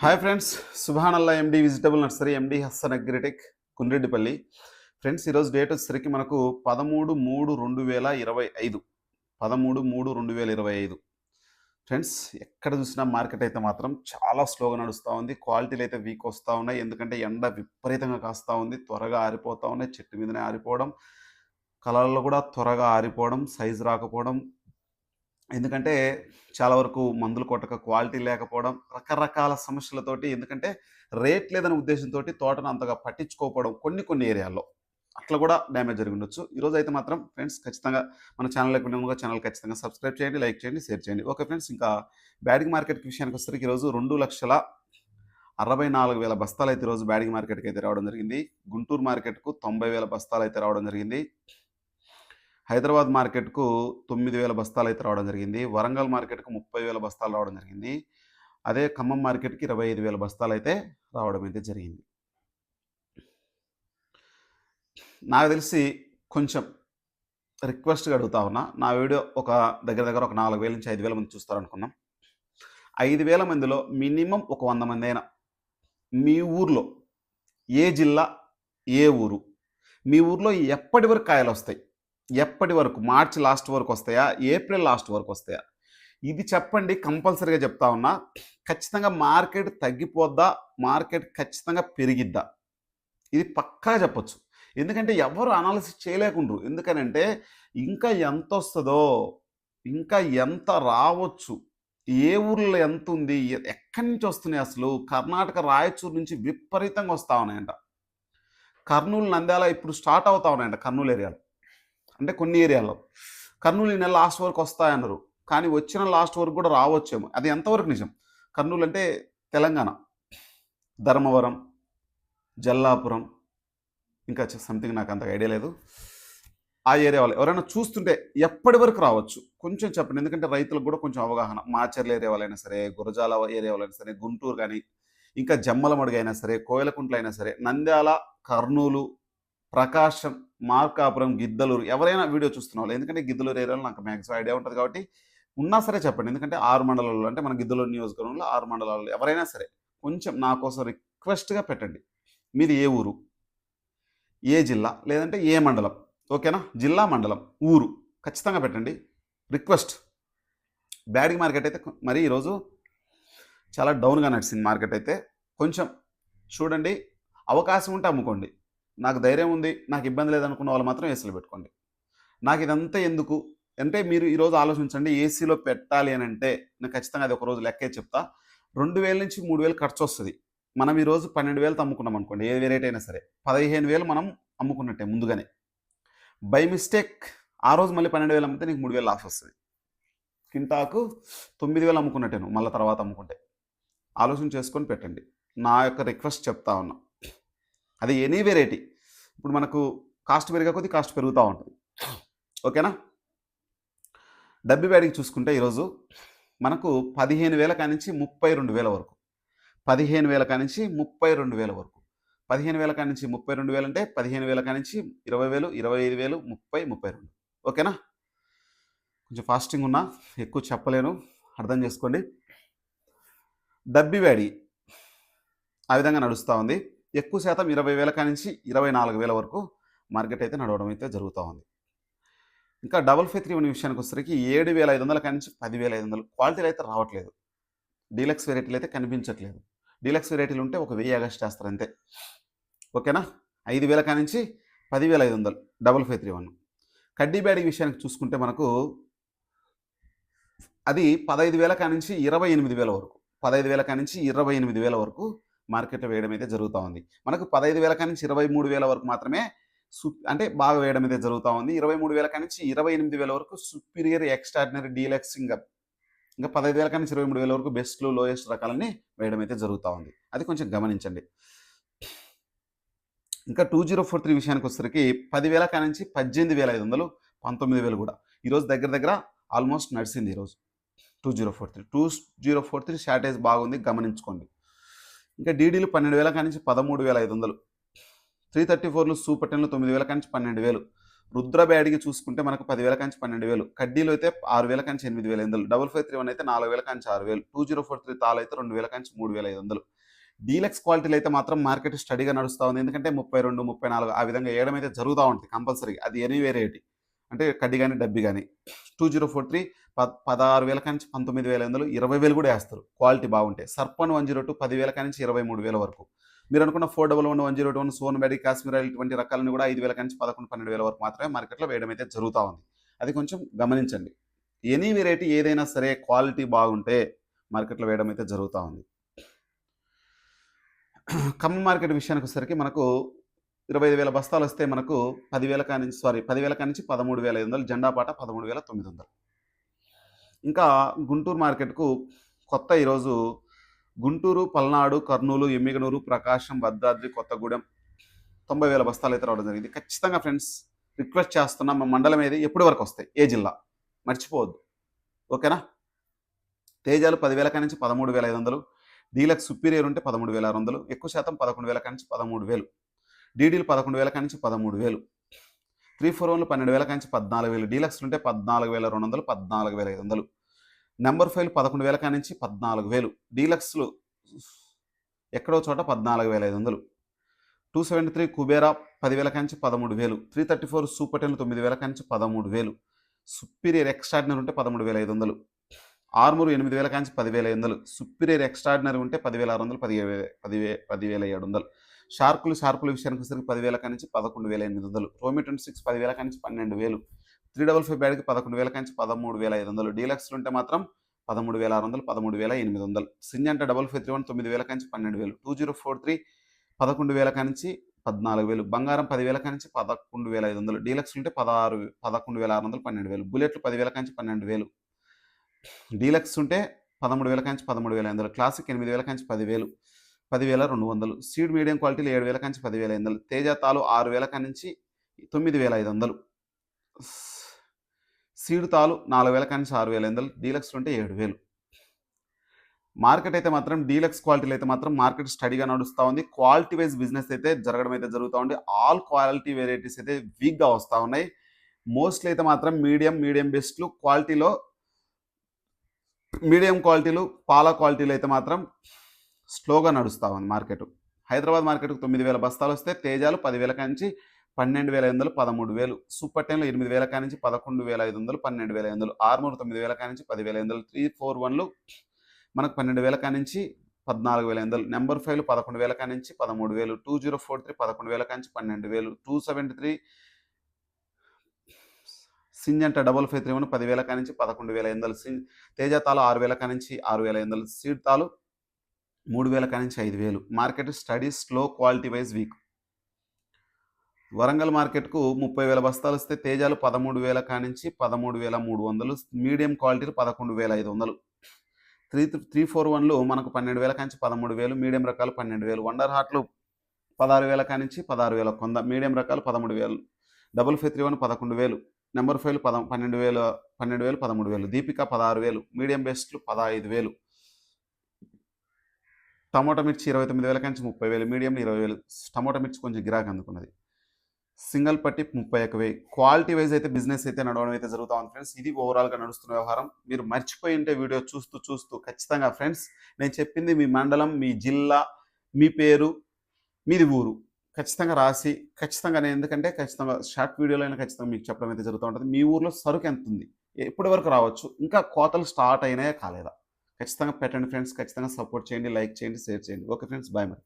Hi friends సుభానల్లా MD vegetable nursery MD Hassan Agritech Kundreddipalli friends ఈరోజు date వచ్చేసరికి మనకు పదమూడు మూడు రెండు వేల ఇరవై ఐదు. పదమూడు మూడు రెండు వేల ఇరవై ఐదు. ఫ్రెండ్స్ ఎక్కడ చూసినా మార్కెట్ అయితే మాత్రం చాలా స్లోగా నడుస్తూ ఉంది. క్వాలిటీలు అయితే వీక్ వస్తూ ఉన్నాయి. ఎందుకంటే ఎండ విపరీతంగా కాస్తూ ఉంది. త్వరగా ఆరిపోతూ ఉన్నాయి. చెట్టు మీదనే ఆరిపోవడం కలర్లో కూడా త్వరగా ఆరిపోవడం సైజు రాకపోవడం ఎందుకంటే చాలా వరకు మందులు కొట్టక క్వాలిటీ లేకపోవడం రకరకాల సమస్యలతోటి ఎందుకంటే రేట్ లేదనే ఉద్దేశంతో తోటను అంతగా పట్టించుకోకపోవడం కొన్ని కొన్ని ఏరియాల్లో అట్లా కూడా డ్యామేజ్ జరిగి ఉండొచ్చు. ఈరోజు అయితే మాత్రం ఫ్రెండ్స్ ఖచ్చితంగా మన ఛానల్ లేకుండా ఛానల్ ఖచ్చితంగా సబ్స్క్రైబ్ చేయండి లైక్ చేయండి షేర్ చేయండి. ఓకే ఫ్రెండ్స్ ఇంకా బ్యాడింగ్ మార్కెట్కి విషయానికి వచ్చేసరికి ఈరోజు రెండు లక్షల అరవై నాలుగు వేల బస్తాలు అయితే ఈరోజు బ్యాడింగ్ మార్కెట్కి అయితే రావడం జరిగింది. గుంటూరు మార్కెట్కు తొంభై వేల బస్తాలు అయితే రావడం జరిగింది. హైదరాబాద్ మార్కెట్కు తొమ్మిది వేల బస్తాలు అయితే రావడం జరిగింది. వరంగల్ మార్కెట్కు ముప్పై వేల బస్తాలు రావడం జరిగింది. అదే ఖమ్మం మార్కెట్కి ఇరవై ఐదు వేల బస్తాలు అయితే రావడం అయితే జరిగింది. నాకు తెలిసి కొంచెం రిక్వెస్ట్గా అడుగుతా ఉన్నా. నా వీడియో ఒక దగ్గర దగ్గర ఒక నాలుగు వేల నుంచి ఐదు వేల మంది చూస్తారనుకున్నాం. ఐదు వేల మందిలో మినిమం ఒక వంద మంది అయినా మీ ఊర్లో ఏ జిల్లా ఏ ఊరు మీ ఊర్లో ఎప్పటి వరకు కాయలు వస్తాయి? ఎప్పటి వరకు? మార్చి లాస్ట్ వరకు వస్తాయా? ఏప్రిల్ లాస్ట్ వరకు వస్తాయా? ఇది చెప్పండి కంపల్సరీగా చెప్తా ఉన్నా. ఖచ్చితంగా మార్కెట్ తగ్గిపోద్దా? మార్కెట్ ఖచ్చితంగా పెరిగిద్దా? ఇది పక్కా చెప్పొచ్చు. ఎందుకంటే ఎవరు అనాలిసిస్ చేయలేకుండ్రు. ఎందుకనంటే ఇంకా ఎంత వస్తుందో ఇంకా ఎంత రావచ్చు ఏ ఊర్లో ఎంత ఉంది ఎక్కడి నుంచి వస్తున్నాయి అసలు? కర్ణాటక రాయచూరు నుంచి విపరీతంగా వస్తా ఉన్నాయంట. కర్నూలు నంద్యాల ఇప్పుడు స్టార్ట్ అవుతా ఉన్నాయంట కర్నూలు ఏరియాలో. అంటే కొన్ని ఏరియాల్లో. కర్నూలు ఈ నెల లాస్ట్ వరకు వస్తాయన్నారు. కానీ వచ్చిన లాస్ట్ వరకు కూడా రావచ్చేమో. అది ఎంతవరకు నిజం? కర్నూలు అంటే తెలంగాణ. ధర్మవరం జల్లాపురం ఇంకా సంథింగ్ నాకు అంత ఐడియా లేదు. ఆ ఏరియా వాళ్ళు ఎవరైనా చూస్తుంటే ఎప్పటి వరకు రావచ్చు? కొంచెం చెప్పండి. ఎందుకంటే రైతులకు కూడా కొంచెం అవగాహన. మాచర్ల ఏరియా వాళ్ళైనా సరే గురజాల ఏరియా వాళ్ళైనా సరే గుంటూరు కానీ ఇంకా జమ్మలమడుగు అయినా సరే కోయలకుంట్ల అయినా సరే నంద్యాల కర్నూలు ప్రకాశం మార్కాపురం గిద్దలూరు ఎవరైనా వీడియో చూస్తున్న వాళ్ళు ఎందుకంటే గిద్దలూరు ఏరియాలో నాకు మ్యాక్సిమం ఐడియా ఉంటుంది కాబట్టి ఉన్నా సరే చెప్పండి. ఎందుకంటే ఆరు మండలాల్లో అంటే మన గిద్దలూరు నియోజకవర్గంలో ఆరు మండలాల్లో ఎవరైనా సరే కొంచెం నా కోసం రిక్వెస్ట్గా పెట్టండి. మీది ఏ ఊరు? ఏ జిల్లా? లేదంటే ఏ మండలం? ఓకేనా జిల్లా మండలం ఊరు ఖచ్చితంగా పెట్టండి. రిక్వెస్ట్ బ్యాడింగ్ మార్కెట్ అయితే మరి ఈరోజు చాలా డౌన్గా నడిచింది మార్కెట్ అయితే. కొంచెం చూడండి అవకాశం ఉంటే అమ్ముకోండి. నాకు ధైర్యం ఉంది నాకు ఇబ్బంది లేదనుకున్న వాళ్ళు మాత్రం ఏసీలో పెట్టుకోండి. నాకు ఇదంతా ఎందుకు? అంటే మీరు ఈరోజు ఆలోచించండి ఏసీలో పెట్టాలి అని అంటే నేను ఖచ్చితంగా అది ఒక రోజు లెక్కే చెప్తా. రెండు వేల నుంచి మూడు వేలు ఖర్చు వస్తుంది. మనం ఈరోజు పన్నెండు వేలు అమ్ముకున్నాం అనుకోండి ఏ వెరైటీ అయినా సరే. పదిహేను వేలు మనం అమ్ముకున్నట్టే ముందుగానే. బై మిస్టేక్ ఆ రోజు మళ్ళీ పన్నెండు వేలు అమ్మితే నీకు మూడు వేలు లాస్ వస్తుంది. కింటాకు తొమ్మిది వేలు అమ్ముకున్నట్టే నువ్వు మళ్ళీ తర్వాత అమ్ముకుంటే. ఆలోచన చేసుకొని పెట్టండి. నా యొక్క రిక్వెస్ట్ చెప్తా ఉన్నా. అది ఎనీ వెరైటీ. ఇప్పుడు మనకు కాస్ట్ పెరిగే కొద్దీ కాస్ట్ పెరుగుతూ ఉంటుంది. ఓకేనా? డబ్బి బ్యాడింగ్ చూసుకుంటే ఈరోజు మనకు పదిహేను వేల కానించి ముప్పై రెండు వేల వరకు. పదిహేను వేల కానించి ముప్పై రెండు వేల వరకు. పదిహేను వేల కానించి ముప్పై రెండు వేలు అంటే పదిహేను వేల కానించి ఇరవై వేలు ఇరవై ఐదు వేలు ముప్పై ముప్పై రెండు. ఓకేనా? కొంచెం ఫాస్టింగ్ ఉన్నా ఎక్కువ చెప్పలేను. అర్థం చేసుకోండి. డబ్బి వ్యాడి ఆ విధంగా నడుస్తూ ఉంది. ఎక్కువ శాతం ఇరవై వేల కానించి ఇరవై నాలుగు వేల వరకు మార్కెట్ అయితే నడవడం అయితే జరుగుతూ ఉంది. ఇంకా డబల్ ఫైవ్ త్రీ వన్ విషయానికి వచ్చేసరికి ఏడు వేల ఐదు వందల కానించి పదివేల ఐదు వందలు క్వాలిటీలు అయితే రావట్లేదు. డీలక్స్ వెరైటీలు అయితే కనిపించట్లేదు. డీలక్స్ వెరైటీలు ఉంటే ఒక వెయ్యి ఆగస్ట్ చేస్తారు అంతే. ఓకేనా? ఐదు వేల కానించి పదివేల ఐదు వందలు డబల్ ఫైవ్ త్రీ వన్. కడ్డీ బ్యాడింగ్ విషయానికి చూసుకుంటే మనకు అది పదహైదు వేల కానించి ఇరవై ఎనిమిది వేల వరకు పదహైదు వేల కానించి ఇరవై ఎనిమిది వేల వరకు మార్కెట్లో వేయడం అయితే జరుగుతూ ఉంది. మనకు పదహైదు వేల కానించి ఇరవై మూడు వేల వరకు మాత్రమే సు అంటే బాగా వేయడం అయితే జరుగుతూ ఉంది. ఇరవై మూడు వేల కానించి ఇరవై ఎనిమిది వేల వరకు సుపీరియర్ ఎక్స్ట్రాడినరీ డీలక్స్ ఇంకా ఇంకా పదహైదు వేల కానించి ఇరవై మూడు వేల వరకు బెస్ట్లు లోయెస్ట్ రకాలని వేయడం అయితే జరుగుతూ ఉంది. అది కొంచెం గమనించండి. ఇంకా టూ జీరో ఫోర్ త్రీ విషయానికి వచ్చేసరికి పదివేల కానించి పద్దెనిమిది వేల ఐదు వందలు పంతొమ్మిది వేలు కూడా. ఈరోజు దగ్గర దగ్గర ఆల్మోస్ట్ నడిచింది ఈరోజు two zero four three two zero four three shortage బాగుంది గమనించుకోండి. ఇంకా డీడీలు పన్నెండు వేల కానించి పదమూడు వేల ఐదు వందలు. త్రీ థర్టీ ఫోర్లు సూపర్ టెన్లు తొమ్మిది వేల కానించి పన్నెండు వేలు. రుద్ర బ్యాడ్కి చూసుకుంటే మనకు పదివేల కంచి పన్నెండు వేలు. కడ్డీలు అయితే ఆరు వేల కంచి ఎనిమిది వేల ఐదు వందలు. డబుల్ ఫైవ్ త్రీ వన్ అయితే నాలుగు వేల కంచి ఆరు వేలు. టూ జీరో ఫోర్ త్రీ తాలు అయితే రెండు వేల కంచి మూడు వేల ఐదు వందలు. డీలక్స్ క్వాలిటీలు అయితే మాత్రం మార్కెట్ స్టడీగా నడుస్తూ ఉంది. ఎందుకంటే ముప్పై రెండు ముప్పై నాలుగు ఆ విధంగా వేయడం అయితే జరుగుతూ ఉంటుంది కంపల్సరీ అది ఎనీ వేరేటి అంటే కడ్డీ కానీ డబ్బి కానీ టూ జీరో ఫోర్ త్రీ ప పదహారు వేల కానించి పంతొమ్మిది వేల వందలు ఇరవై వేలు కూడా వేస్తారు. క్వాలిటీ బాగుంటే. సర్పన్ వన్ జీరో టూ పదివేల నుంచి ఇరవై మూడు వేల వరకు. మీరు అనుకున్న four double one one zero one సోన్ బ్యాడీ కాశ్మీర్ ఇటువంటి రకాలను కూడా ఐదు వేల నుంచి పదకొండు పన్నెండు వేల వరకు మాత్రమే మార్కెట్లో వేయడం అయితే జరుగుతూ ఉంది. అది కొంచెం గమనించండి. ఎనీ వెరైటీ ఏదైనా సరే క్వాలిటీ బాగుంటే మార్కెట్లో వేయడం అయితే జరుగుతూ ఉంది. ఖమ్మం మార్కెట్ విషయానికి వచ్చేసరికి మనకు ఇరవై ఐదు వేల బస్తాలు వస్తే మనకు పదివేల కానించి సారీ పదివేల కానించి పదమూడు వేల ఐదు వందలు జెండా పాట పదమూడు వేల తొమ్మిది వందలు. ఇంకా గుంటూరు మార్కెట్కు కొత్త ఈరోజు గుంటూరు పల్నాడు కర్నూలు ఎమ్మిగనూరు ప్రకాశం భద్రాద్రి కొత్తగూడెం తొంభై వేల బస్తాలు అయితే రావడం జరిగింది. ఖచ్చితంగా ఫ్రెండ్స్ రిక్వెస్ట్ చేస్తున్నా మా మండలం ఏది? ఎప్పటి వరకు వస్తాయి? ఏ జిల్లా? మర్చిపోవద్దు. ఓకేనా? తేజాలు పదివేల నుంచి పదమూడు వేల ఐదు వందలు. డీలక్స్ సుపీరియర్ ఉంటే పదమూడు వేల ఆరు వందలు. ఎక్కువ శాతం పదకొండు వేల నుంచి పదమూడు వేలు. డీడీలు పదకొండు వేల నుంచి పదమూడు వేలు. త్రీ ఫోర్ వన్లు పన్నెండు వేల నుంచి పద్నాలుగు వేలు. డీలక్స్లు ఉంటే పద్నాలుగు వేల రెండు వందలు పద్నాలుగు వేల ఐదు వందలు. నెంబర్ ఫైవ్ పదకొండు వేల నుంచి పద్నాలుగు వేలు. డీలక్స్లు ఎక్కడో చోట పద్నాలుగు వేల ఐదు వందలు. టూ సెవెంటీ త్రీ కుబేరా పదివేల కానించి పదమూడు వేలు. Three thirty four super ten తొమ్మిది వేల నుంచి పదమూడు వేలు. సుపీరియర్ ఎక్స్ట్రాడినరీ ఉంటే పదమూడు వేల ఐదు వందలు. ఆర్మూరు ఎనిమిది వేల కానించి పదివేల ఐదు వందలు. సుపీరియర్ ఎక్స్ట్రాడినరీ ఉంటే పదివేల ఆరు వందలు పదివే పదివే పదివేల ఏడు వందలు. షార్కులు షార్కుల విషయానికి వచ్చేసరికి పదివేల కానించి పదకొండు వేల ఎనిమిది వందలు. రోమి ట్వంటీ సిక్స్ పదివేల కానించి పన్నెండు వేలు. త్రీ డబల్ ఫైవ్ బ్యాడ్కి పదకొండు వేల కంచి పదమూడు వేల ఐదు వందలు డీలక్స్లు ఉంటే మాత్రం పదమూడు వేల ఆరు వందలు పదమూడు వేల ఎనిమిది వందలు. Syngenta double five three one తొమ్మిది వేల కంచి పన్నెండు వేలు. టూ జీరో ఫోర్ త్రీ పదకొండు వేల కానించి పద్నాలుగు వేలు. బంగారం పదివేల కానించి పదకొండు వేల ఐదు వందలు. డీలక్స్ ఉంటే పదహారు పదకొండు వేల ఆరు వందలు పన్నెండు వేలు. బుల్లెట్లు పదివేల కానించి పన్నెండు వేలు. డీలక్స్ ఉంటే పదమూడు వేల కానించి పదమూడు వేల ఐదు వందలు. క్లాసిక్ ఎనిమిది వేల కానించి పదివేలు పదివేల రెండు వందలు. సీడ్ మీడియం క్వాలిటీలు ఏడు వేల కానించి పదివేల ఐదు వందలు. తేజ తాలు ఆరు వేల కానించి తొమ్మిది వేల ఐదు వందలు. సీడ్ తాలు నాలుగు వేల కానీ ఆరు వేల ఐదు డీలక్స్ ఉంటే ఏడు వేలు. మార్కెట్ అయితే మాత్రం డీలక్స్ క్వాలిటీలు అయితే మాత్రం మార్కెట్ స్టడీగా నడుస్తూ ఉంది. క్వాలిటీ వైజ్ బిజినెస్ అయితే జరగడం అయితే జరుగుతూ ఉంది. ఆల్ క్వాలిటీ వెరైటీస్ అయితే వీక్గా వస్తూ ఉన్నాయి. మోస్ట్లీ అయితే మాత్రం మీడియం మీడియం బెస్ట్లు క్వాలిటీలో మీడియం క్వాలిటీలు పాల క్వాలిటీలు అయితే మాత్రం స్లోగా నడుస్తూ ఉంది మార్కెట్. హైదరాబాద్ మార్కెట్కు తొమ్మిది వేల బస్తాలు వస్తే తేజాలు పదివేల కంచి పన్నెండు వేల ఐదు వందలు పదమూడు వేలు. సూపర్ టెన్లో ఎనిమిది వేల నుంచి పదకొండు వేల ఐదు వందలు పన్నెండు వేల ఐదు వందలు. ఆర్మూర్ తొమ్మిది వేల నుంచి పదివేల ఐదు వందలు. త్రీ ఫోర్ వన్లు మనకు పన్నెండు వేల కానించి పద్నాలుగు వేల ఐదు నెంబర్ ఫైవ్లు పదకొండు వేల నుంచి పదమూడు వేలు. టూ జీరో ఫోర్ త్రీ పదకొండు వేల నుంచి పన్నెండు వేలు. Two seventy three Syngenta double five three one పదివేల నుంచి పదకొండు వేల ఐదు వందలు. సి తేజ తాలు ఆరు వేల కానించి ఆరు వేల ఐదు వందలు. సీడ్ తాలు మూడు వేల నుంచి ఐదు వేలు. Market steady slow quality wise weak. Warangal మార్కెట్కు ముప్పై వేల బస్తాలు వస్తే తేజాలు పదమూడు వేల కానించి పదమూడు వేల మూడు వందలు మీడియం క్వాలిటీలు పదకొండు వేల ఐదు వందలు. త్రీ త్రీ ఫోర్ వన్లు మనకు పన్నెండు వేల కానించి పదమూడు వేలు మీడియం రకాలు పన్నెండు వేలు. వండర్ హాట్లు పదహారు వేల కానించి పదహారు వేల కొంద మీడియం రకాలు పదమూడు వేలు. డబుల్ ఫైవ్ త్రీ వన్ పదకొండు వేలు. నెంబర్ ఫైవ్లు పద పన్నెండు వేలు పన్నెండు వేలు పదమూడు వేలు. దీపిక పదహారు వేలు. మీడియం బెస్ట్లు పదహైదు వేలు. టమోటా మిర్చి ఇరవై తొమ్మిది వేల నుంచి ముప్పై వేలు. మీడియం ఇరవై వేలు. టమోటా మిర్చి కొంచెం గిరాకీ అందుకున్నది. సింగిల్ పట్టి ముప్పై ఒక వెయ్యి క్వాలిటీ వైజ్ అయితే బిజినెస్ అయితే నడవడం అయితే జరుగుతూ ఉంది ఫ్రెండ్స్. ఇది ఓవరాల్గా నడుస్తున్న వ్యవహారం. మీరు మర్చిపోయి ఉంటే వీడియో చూస్తూ చూస్తూ ఖచ్చితంగా ఫ్రెండ్స్ నేను చెప్పింది మీ మండలం మీ జిల్లా మీ పేరు మీది ఊరు. ఖచ్చితంగా రాసి ఖచ్చితంగా నేను ఎందుకంటే ఖచ్చితంగా షార్ట్ వీడియోలో అయినా ఖచ్చితంగా మీకు చెప్పడం అయితే జరుగుతూ ఉంటుంది. మీ ఊర్లో సరుకు ఎంత ఉంది? ఎప్పటి వరకు రావచ్చు? ఇంకా కోతలు స్టార్ట్ అయినాయా కాలేదా? ఖచ్చితంగా పెట్టండి ఫ్రెండ్స్. ఖచ్చితంగా సపోర్ట్ చేయండి లైక్ చేయండి షేర్ చేయండి. ఓకే ఫ్రెండ్స్ బాయ్ మరి.